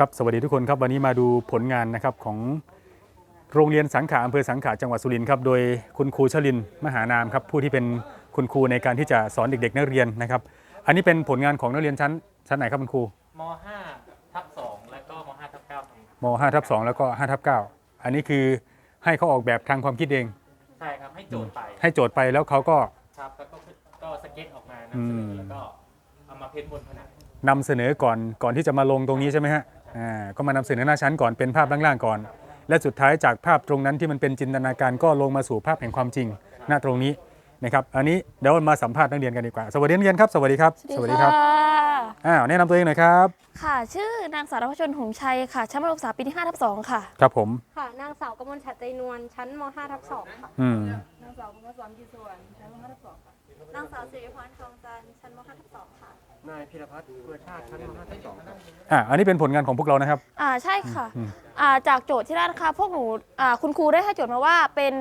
ครับสวัสดีทุกคนครับวันนี้มาดูผลงานนะครับของโรงเรียนสังขะอำเภอสังขะจังหวัดสุรินทร์ครับโดยคุณครูชลินมหานามครับผู้ที่เป็นคุณครูในการที่จะสอนเด็ก ๆ นักเรียนนะครับ อันนี้เป็นผลงานของนักเรียนชั้นชั้นไหนครับคุณครูม 5 ทับ2แล้วก็ม 5 ทับ9ครับม5 ทับ2แล้วก็5ทับ9อันนี้คือให้เขาออกแบบทางความคิดเอง ใช่ครับให้โจทย์ไปให้โจทย์ไปแล้วเขาก็ครับแล้วก็ก็สเก็ตออกมานำอืเสนมอแล้วก็เอามาเพ้นท์บนผนังนำเสนอก่อนก่อนที่จะมาลงตรงนี้ใช่ไหมฮะอ่า ก็มานำเสนอหน้าชั้นก่อนเป็นภาพล่างๆก่อน และสุดท้ายจากภาพตรงนั้นที่มันเป็นจินตนาการก็ลงมาสู่ภาพแห่งความจริงณตรงนี้นะครับ อันนี้เดี๋ยวมาสัมภาษณ์นักเรียนกันดีกว่า สวัสดีนักเรียนครับ สวัสดีครับครับอ้าวแนะนำตัวเองหน่อยครับ ค่ะ ชื่อนางสาวรัชชนหงชัยค่ะ ชั้นมัธยมศึกษาปีที่5ทับ2ค่ะ ครับผม ค่ะ นางสาวกมลชัดใจนวล ชั้นม .5 ทับ2ค่ะ อืม นางสาวกมลสอนกีส่วนชั้นม .5 ทับ2ค่ะ นางสาวสิริพรทองจันทร์ชั้นม .5 ทับ2ค่ะ นายพิรพัฒน์เพื่อชาติชั้นม .5 ทับ2ครับอ่าอันนี้เป็นผลงานของพวกเรานะครับ อ่าใช่ค่ะอืมอ่าจากโจทย์ที่ได้นะคะพวกหนูอ่าคุณครูได้ให้โจทย์มาว่าเป็น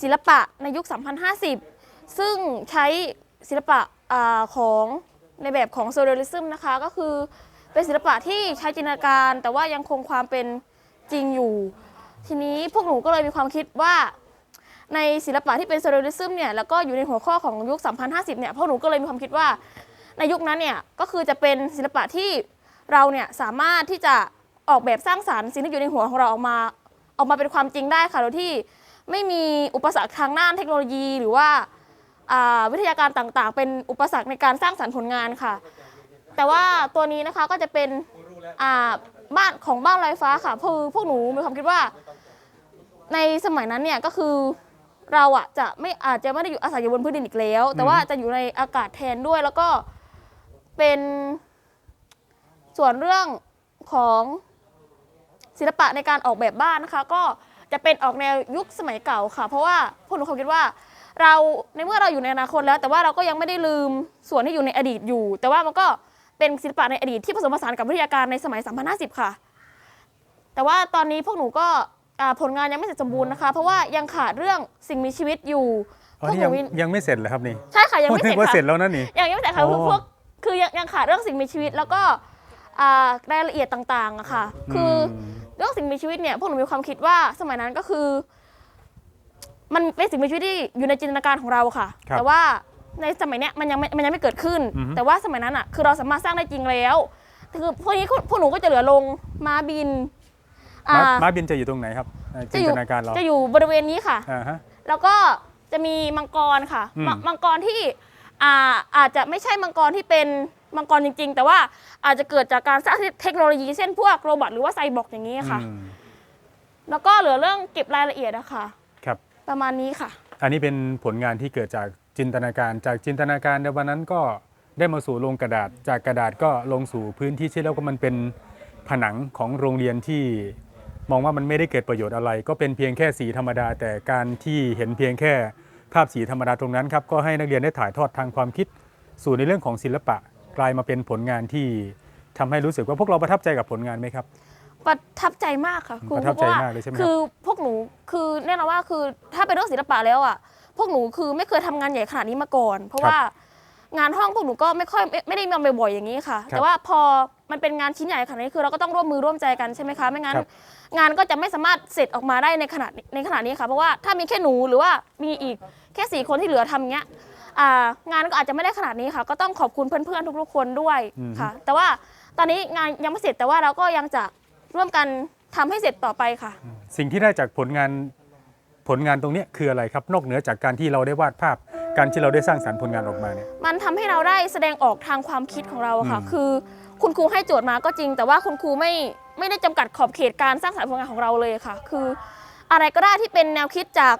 ศิลปะในยุค 3050 ซึ่งใช้ศิลปะอ่าของในแบบของโซเดลิซึมนะคะก็คือเป็นศิลปะที่ใช้จินตนาการ แต่ว่ายังคงความเป็นจริงอยู่ ทีนี้พวกหนูก็เลยมีความคิดว่า ในศิลปะที่เป็นโซเดลิซึมเนี่ยแล้วก็อยู่ในหัวข้อของยุค 3050 เนี่ยพวกหนูก็เลยมีความคิดว่า ในยุคนั้นเนี่ยก็คือจะเป็นศิลปะที่เราเนี่ยสามารถที่จะออกแบบสร้างสารรค์สิ่งที่อยู่ในหัวของเราออกมาออกมาเป็นความจริงได้ค่ะโดยที่ไม่มีอุปสรรคทางด้านเทคโนโลยี หรือว่าาวิทยาการต่างๆ เป็นอุปสรรคในการสร้างสรรค์ผลงานค่ะ แต่ว่าตัวนี้นะคะก็จะเป็นบ้านของบ้านลอยฟ้าค่ะคือพวกหนูมีความคิดว่า ในสมัยนั้นเนี่ยก็คือเราอะจะไม่อาจจะไม่ได้อยู่อาศัยอยู่บนพื้นดินอีกแล้ว แต่ว่าจะอยู่ในอากาศแทนด้วยแล้วก็ เป็นส่วนเรื่องของศิลปะในการออกแบบบ้านนะคะ ก็จะเป็นออกแนวยุคสมัยเก่าค่ะ เพราะว่าพวกหนูความคิดว่า เราในเมื่อเราอยู่ในอนาคตแล้ว แต่ว่าเราก็ยังไม่ได้ลืมส่วนที่อยู่ในอดีตอยู่ แต่ว่ามันก็เป็นศิลปะในอดีตที่ผสมผสานกับวิทยาการในสมัย2050 ค่ะ แต่ว่าตอนนี้พวกหนูก็อ่าผลงานยังไม่เสร็จสมบูรณ์นะคะ เพราะว่ายังขาดเรื่องสิ่งมีชีวิตอยู่อ๋อพวกนี่หยันูงมียังไม่เสร็จเหรอครับนี่ใช่ค่ะยังไม่เสร็จนึกว่าค่ะ เสร็จแล้วนั่นนี่ยังยังไม่แต่ค่ะคือโอ้พวก คือยังยังขาดเรื่องสิ่งมีชีวิต แล้วก็อ่ารายละเอียดต่างๆอะค่ะ คืออมเรื่องสิ่งมีชีวิตเนี่ยพวกหนูมีความคิดว่าสมัยนั้นก็คือ มันเป็นสิ่งมีชีวิตที่อยู่ในจินตนาการของเราค่ะ ครับแต่ว่าในสมัยเนี้ยมันยังไม่มันยังไม่เกิดขึ้น อือฮึ แต่ว่าสมัยนั้นอะคือเราสามารถสร้างได้จริงแล้วคือพวกนี้พวกหนูก็จะเหลือลงม้าบินอ่า ม้าม้าบินจะอยู่ตรงไหนครับในจิจะนอยู่ตนาการเราจะอยู่บริเวณนี้ค่ะ อ่าฮะ แล้วก็จะมีมังกรค่ะอืม มมังกรที่ อ่าอาจจะไม่ใช่มังกรที่เป็นมังกรจริง ๆ แต่ว่าอาจจะเกิดจากการสร้างเทคโนโลยีเช่นพวกโรบอทหรือว่าไซบอร์กอย่างนี้ค่ะ อืมแล้วก็เหลือเรื่องเก็บรายละเอียดนะคะครับ ประมาณนี้ค่ะ อันนี้เป็นผลงานที่เกิดจากจินตนาการจากจินตนาการในวันนั้นก็ได้มาสู่ลงกระดาษ จากกระดาษก็ลงสู่พื้นที่ที่เรียกว่ามันเป็นผนังของโรงเรียนที่มองว่ามันไม่ได้เกิดประโยชน์อะไร ก็เป็นเพียงแค่สีธรรมดา แต่การที่เห็นเพียงแค่ ภาพสีธรรมดาตรงนั้นครับก็ให้นักเรียนได้ถ่ายทอดทางความคิด สู่ในเรื่องของศิลปะกลายมาเป็นผลงานที่ทำให้รู้สึกว่าพวกเราประทับใจกับผลงานไหมครับ ประทับใจมากค่ะครูประทับใจพว่มากเลยใช่ไหมครับ คือพวกหนูคือแน่นอนว่าคือถ้าเป็นเรื่องศิลปะแล้วอะพวกหนูคือไม่เคยทำงานใหญ่ขนาดนี้มาก่อน เพราะว่างานห้องพวกหนูก็ไม่ค่อยไม่ไม่ได้มาบ่อยๆอย่างนี้ค่ะ แต่ว่าพอมันเป็นงานชิ้นใหญ่ขนาดนี้คือเราก็ต้องร่วมมือร่วมใจกันใช่ไหมคะไม่งั้น ครับ งานก็จะไม่สามารถเสร็จออกมาได้ในขนาดในขนาดนี้ค่ะเพราะว่าถ้ามีแค่หนูหรือว่ามีอีก แค่สี่คนที่เหลือทำเงี้ยอ่างานก็อาจจะไม่ได้ขนาดนี้ค่ะ ก็ต้องขอบคุณเพื่อนๆทุกๆคนด้วยค่ะ แต่ว่าตอนนี้งานยังไม่เสร็จแต่ว่าเราก็ยังจะร่วมกันทำให้เสร็จต่อไปค่ะ สิ่งที่ได้จากผลงานผลงานตรงเนี้ยคืออะไรครับ นอกเหนือจากการที่เราได้วาดภาพ การที่เราได้สร้างสรรค์ผลงานออกมาเนี่ย มันทำให้เราได้แสดงออกทางความคิดของเราอะค่ะ อืม คือคุณครูให้โจทย์มาก็จริง แต่ว่าคุณครูไม่ไม่ได้จำกัดขอบเขตการสร้างสรรค์ผลงานของเราเลยค่ะ คือ อะไรก็ได้ที่เป็นแนวคิดจาก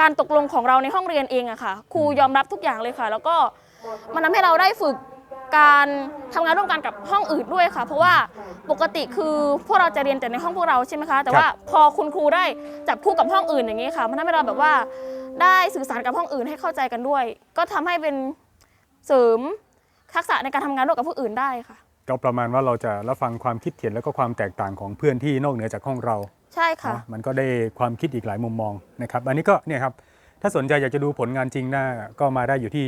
การตกลงของเราในห้องเรียนเองอะค่ะ ครูยอมรับทุกอย่างเลยค่ะ แล้วก็มันทำให้เราได้ฝึกการทำงานร่วมกันกับห้องอื่นด้วยค่ะ เพราะว่าปกติคือพวกเราจะเรียนแต่ในห้องพวกเราใช่ไหมคะ แต่ว่าพอคุณครูได้จับคู่กับห้องอื่นอย่างนี้ค่ะ มันทำให้เราแบบว่าได้สื่อสารกับห้องอื่นให้เข้าใจกันด้วย ก็ทำให้เป็นเสริมทักษะในการทำงานร่วมกับผู้อื่นได้ค่ะ ก็ประมาณว่าเราจะรับฟังความคิดเห็นแล้วก็ความแตกต่างของเพื่อนที่นอกเหนือจากห้องเรา ใช่ค่ะเนอะมันก็ได้ความคิดอีกหลายมุมมองนะครับอันนี้ก็เนี่ยครับถ้าสนใจอยากจะดูผลงานจริงหน้าก็มาได้อยู่ที่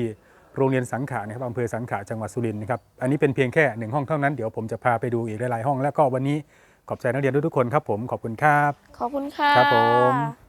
โรงเรียนสังขะนะครับอำเภอสังขะจังหวัดสุรินทร์นะครับอันนี้เป็นเพียงแค่หนึ่งห้องเท่านั้นเดี๋ยวผมจะพาไปดูอีกหลายๆห้องแล้วก็วันนี้ขอบใจนักเรียนทุกๆคนครับผมขอบคุณครับ ขอบคุณค่ะ ครับผม